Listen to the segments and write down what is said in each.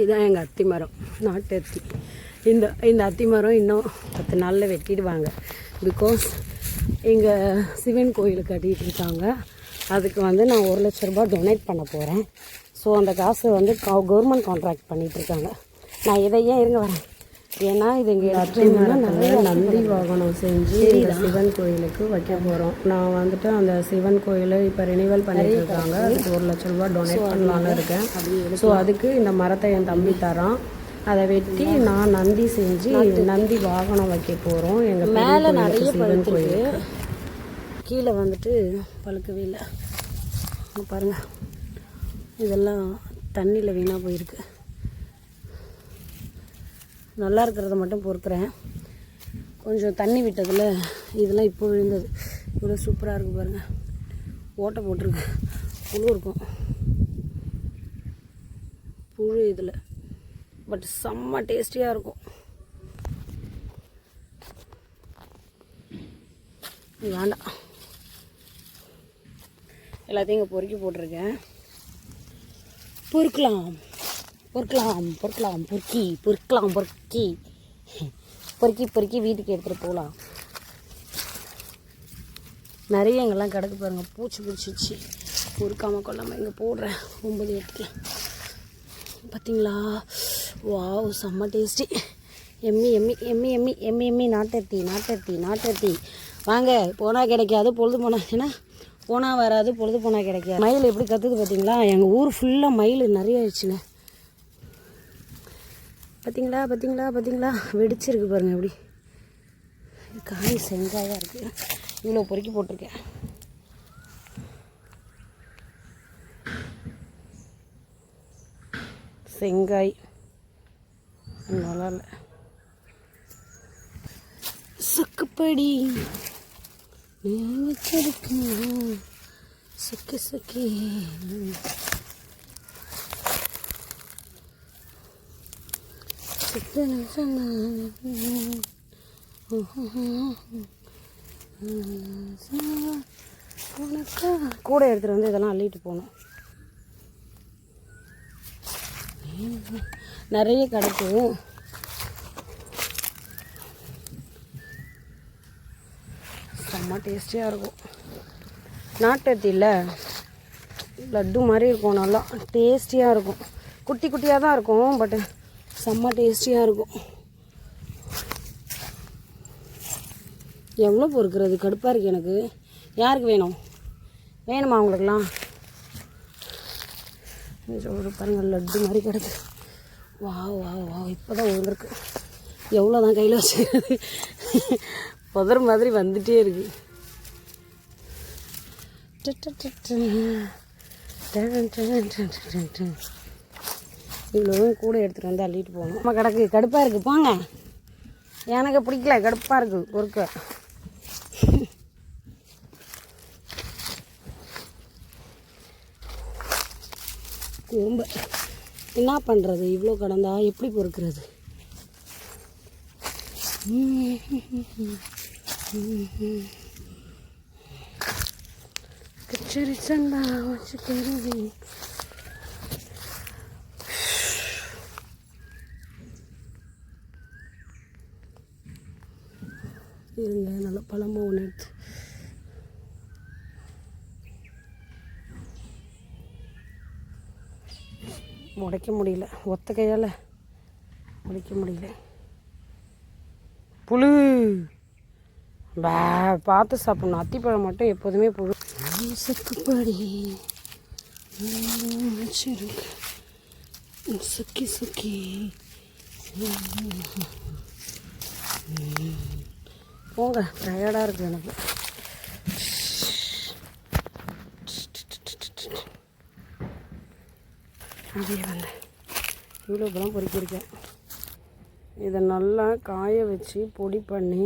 இதுதான் எங்கள் அத்தி மரம் நாட்டு அத்தி. இந்த இந்த அத்தி மரம் இன்னும் பத்து நாளில் வெட்டிடுவாங்க. பிகாஸ் எங்கள் சிவன் கோயில் கட்டிகிட்டு இருக்காங்க. அதுக்கு வந்து நான் ஒரு லட்ச ரூபாய் டொனேட் பண்ண போகிறேன் ஸோ அந்த காசு வந்து கவர்மெண்ட் கான்ட்ராக்ட் பண்ணிகிட்டு இருக்காங்க. நான் இதை ஏன் இருங்க வரேன்? ஏன்னா இது இங்கே அத்தி மரத்தில் நந்தி வாகனம் செஞ்சு இந்த சிவன் கோயிலுக்கு வைக்க போகிறோம் நான் வந்துட்டு அந்த சிவன் கோயிலை இப்போ ரினிவல் பண்ணிட்டு இருக்காங்க. அதுக்கு ஒரு லட்ச ரூபாய் டொனேட் பண்ணலான்னு இருக்கேன். ஸோ அதுக்கு இந்த மரத்தை என் தம்பி தரான். அதை வெட்டி நான் நந்தி செஞ்சு நந்தி வாகனம் வைக்க போகிறோம் எங்கள் மேலே நிறைய சிவன் கோயிலுக்கு. கீழே வந்துட்டு பழுக்கவே இல்லை. இங்க பாருங்க. இதெல்லாம் தண்ணியில் வீணாக போயிருக்கு. நல்லா இருக்கிறத மட்டும் பொறுக்கிறேன். கொஞ்சம் தண்ணி விட்டதில் இதெல்லாம் இப்போ விழுந்தது. இவ்வளோ சூப்பராக இருக்குது பாருங்கள் ஓட்டை போட்டிருக்கு. புழு இருக்கும். புழு இதில். பட் செம்ம டேஸ்டியாக இருக்கும். வேண்டாம். எல்லாத்தையும் இங்கே பொறுக்கி போட்டிருக்கேன். பொறுக்கலாம். பொறுக்கலாம் பொறுக்கலாம் பொறுக்கி பொறுக்கலாம் பொறுக்கி. பொறுக்கி பொறுக்கி வீட்டுக்கு எடுத்துகிட்டு போகலாம் நிறைய இங்கெல்லாம் கிடக்கு பாருங்கள் பூச்சி பிடிச்சிச்சு பொறுக்காமல் கொள்ளாமல் இங்கே போடுறேன் ஒம்பது எட்டுக்கு. பார்த்தீங்களா வாவ் செம்ம tasty yummy yummy yummy yummy yummy yummy நாட்டத்தி நாட்டத்தி நாட்டத்தி. வாங்க போனால் கிடைக்காது பொழுது போனால் ஏன்னா போனால் வராது பொழுது போனால் கிடைக்காது. மயில் எப்படி கற்றுது பார்த்தீங்களா எங்கள் ஊர் ஃபுல்லாக மயில் நிறைய ஆயிடுச்சுங்க. பார்த்தீங்களா பார்த்தீங்களா பார்த்தீங்களா வெடிச்சிருக்கு பாருங்கள் எப்படி. காய் செங்காயாக இருக்குது இவ்வளோ பொறுக்கி போட்டிருக்கேன். செங்காய். நல்லா இல்லை. சக்குப்படி. நீ சுக்கி சுக்கி. சுத்தன கூட எடுத்துகிட்டு வந்து இதெல்லாம் அள்ளிட்டு போகணும். நிறைய கிடைக்கும் செம்ம டேஸ்டியாக இருக்கும். நாட்டத்தியில் லட்டு மாதிரி இருக்கும் நல்லா டேஸ்டியாக இருக்கும். குட்டி குட்டியாக தான் இருக்கும் பட்டு செம்ம டேஸ்டியாக இருக்கும். எவ்வளோ பொறுக்கிறது? கடுப்பாக இருக்குது எனக்கு. யாருக்கு வேணும்? வேணுமா அவங்களுக்குலாம் ஒரு பாருங்கள் லட்டு மாதிரி கிடக்கு. வா வா வா இப்போ தான் விழுந்திருக்கு எவ்வளோ தான் கையில் வச்சுக்கிறது புதர் மாதிரி வந்துட்டே இருக்கு. இவ்வளோவும் கூட எடுத்துகிட்டு வந்து அள்ளிட்டு போகணும். நம்ம கிடக்கு கடுப்பாக இருக்குது போங்க. எனக்கு பிடிக்கல கடுப்பாக இருக்குது பொறுக்க ரொம்ப. என்ன பண்ணுறது இவ்வளோ கடந்தா எப்படி பொறுக்கிறது? கச்சேரி சண்டா வச்சுக்கிறது இருங்க நல்ல பழமும் ஒன்று எடுத்து. உடைக்க முடியல ஒத்த கையால் உடைக்க முடியல. புழு. பே பார்த்து சாப்பிடணும். அத்திப்பழம் மட்டும் எப்போதுமே புழு. சக்குப்படி சுக்கி சுக்கி. போங்க. டயர்டாக இருக்குது எனக்கு. அப்படியே வாங்க. இவ்வளோ பழம் பொறுக்கியிருக்கேன். இதை நல்லா காய வச்சு பொடி பண்ணி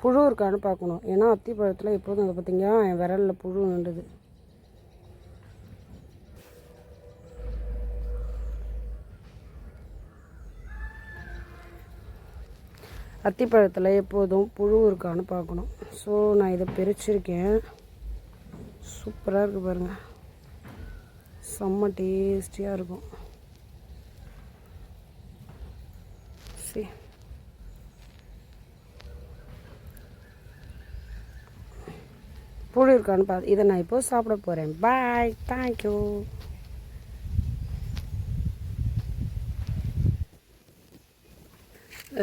புழு இருக்கான்னு பார்க்கணும். ஏன்னா அத்தி பழத்தில் எப்போதும் அதை பார்த்தீங்கன்னா என் விரலில் புழு நின்றுது. அத்திப்பழத்தில் எப்போதும் புழு இருக்கான்னு பார்க்கணும். ஸோ நான் இதை பிரிச்சிருக்கேன். சூப்பராக இருக்குது பாருங்கள் செம்ம டேஸ்டியாக இருக்கும். சரி புழு இருக்கான்னு பார்த்து இதை நான் இப்போது சாப்பிட போகிறேன் பாய் தேங்க்யூ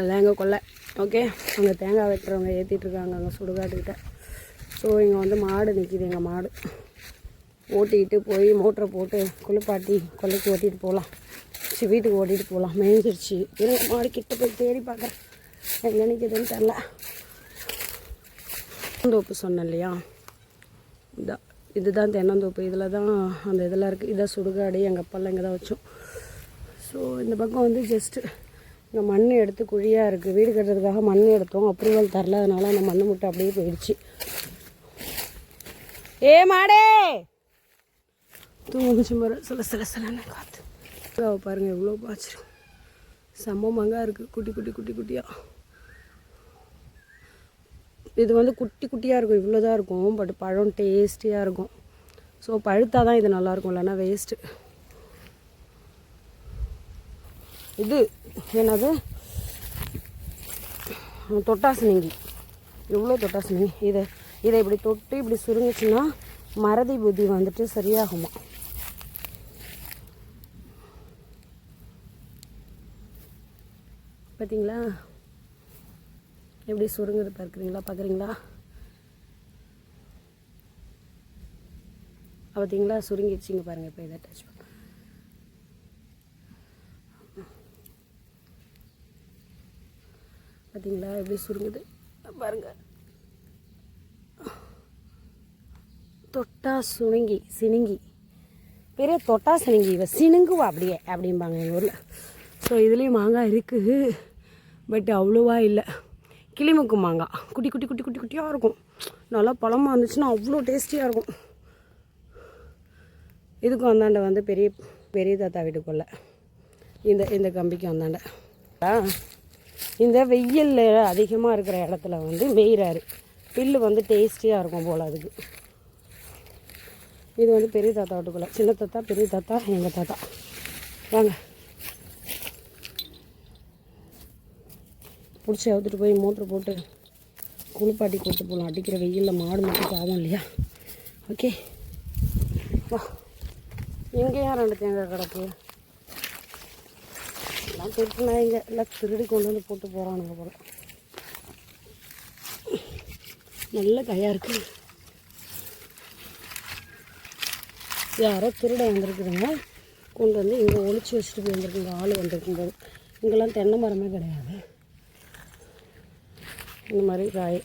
தேங்காய் கொல்லை ஓகே. அங்கே தேங்காய் வெட்டுறவங்க ஏற்றிட்டு இருக்காங்க அங்கே சுடுகாட்டுக்கிட்ட. ஸோ இங்கே வந்து மாடு நிற்கிது எங்கள் மாடு. ஓட்டிக்கிட்டு போய் மோட்டரை போட்டு குளிப்பாட்டி கொல்லைக்கு ஓட்டிகிட்டு போகலாம் சரி வீட்டுக்கு ஓட்டிகிட்டு போகலாம் மேய்ஞ்சிருச்சு இருங்க மாடு கிட்ட போய் தேடி பார்க்குறேன் எங்கே நிற்கிதுன்னு தெரில தென்னந்தோப்பு சொன்னேன் இல்லையா? இதான் இதுதான் தென்னந்தோப்பு. இதில் தான் அந்த இதெல்லாம் இருக்குது இதான் சுடுகாடு எங்கள் அப்பாலாம் இங்கே தான் வச்சோம். ஸோ இந்த பக்கம் வந்து ஜஸ்ட்டு இந்த மண் எடுத்து குழியாக இருக்குது வீடு கட்டுறதுக்காக மண் எடுத்தோம். அப்ரூவல் தரல. அதனால் அந்த மண் முட்டை அப்படியே போயிடுச்சு. ஏ மாடே! தூங்குச்சு மர சில சில சிலன்னு காற்று பாருங்கள் எவ்வளோ பாய்ச்சிரும் செம்ம இருக்குது குட்டி குட்டி குட்டி குட்டியாக இது வந்து குட்டி குட்டியாக இருக்கும். இவ்வளோ தான் இருக்கும். பட் பழம் டேஸ்டியாக இருக்கும். ஸோ பழுத்தா தான் இது நல்லாயிருக்கும் இல்லைன்னா வேஸ்ட்டு இது என்னது? தொட்டாசினிங்கி. எவ்வளோ தொட்டாசினிங்கி? இதை இதை இப்படி தொட்டு இப்படி சுருங்குச்சுன்னா மறதி புத்தி வந்துட்டு சரியாகுமா? பார்த்தீங்களா எப்படி சுருங்குது பார்க்குறீங்களா? பார்க்குறீங்களா பார்த்தீங்களா சுருங்கிடுச்சிங்க பாருங்கள் இப்போ இதை டச் பண்ண பார்த்தீங்களா எப்படி சுருங்குது? பாருங்கள் தொட்டா சுணுங்கி சினுங்கி பெரிய தொட்டா சினுங்கி இவ சினுங்குவா அப்படியே அப்படிம்பாங்க எங்கள் ஊரில். ஸோ இதுலேயும் மாங்காய் இருக்குது பட் அவ்வளோவா இல்லை. கிளிமுக்கு மாங்காய். குட்டி குட்டி குட்டி குட்டி குட்டியாக இருக்கும். நல்லா பழமாக இருந்துச்சுன்னா அவ்வளோ டேஸ்டியாக இருக்கும். இதுக்கும் அந்தாண்ட வந்து பெரிய பெரிய தாத்தா வீட்டுக்குள்ள இந்த இந்த கம்பிக்கு அந்தாண்ட. ஆ, இந்த வெயிலில் அதிகமாக இருக்கிற இடத்துல வந்து மேய்கிறாரு பில்லு வந்து டேஸ்டியாக இருக்கும் போல் அதுக்கு. இது வந்து பெரிய தாத்தா வீட்டுக்குள்ள. சின்ன தாத்தா பெரிய தாத்தா எங்கள் தாத்தா. வாங்க. பிடிச்சி அவுத்துட்டு போய் மோட்ரு போட்டு குளிப்பாட்டி கொடுத்து போகலாம் அடிக்கிற வெயிலில் மாடு மட்டும் ஆகும் இல்லையா? ஓகே. வா. எங்கேயா ரெண்டு தேங்காய் கிடக்கு? எல்லாம் திருட்டு நாய்ங்க எல்லாம் திருடி கொண்டு வந்து போட்டு போகிறானுங்க போல. நல்ல கையாக இருக்கு. யாரோ திருட வந்திருக்குதுங்க. கொண்டு வந்து இங்கே ஒழிச்சு வச்சுட்டு போய் வந்திருக்குங்க ஆள் வந்திருக்கும் போது இங்கெல்லாம் தென்னை மரமே கிடையாது. இந்த மாதிரி காய்.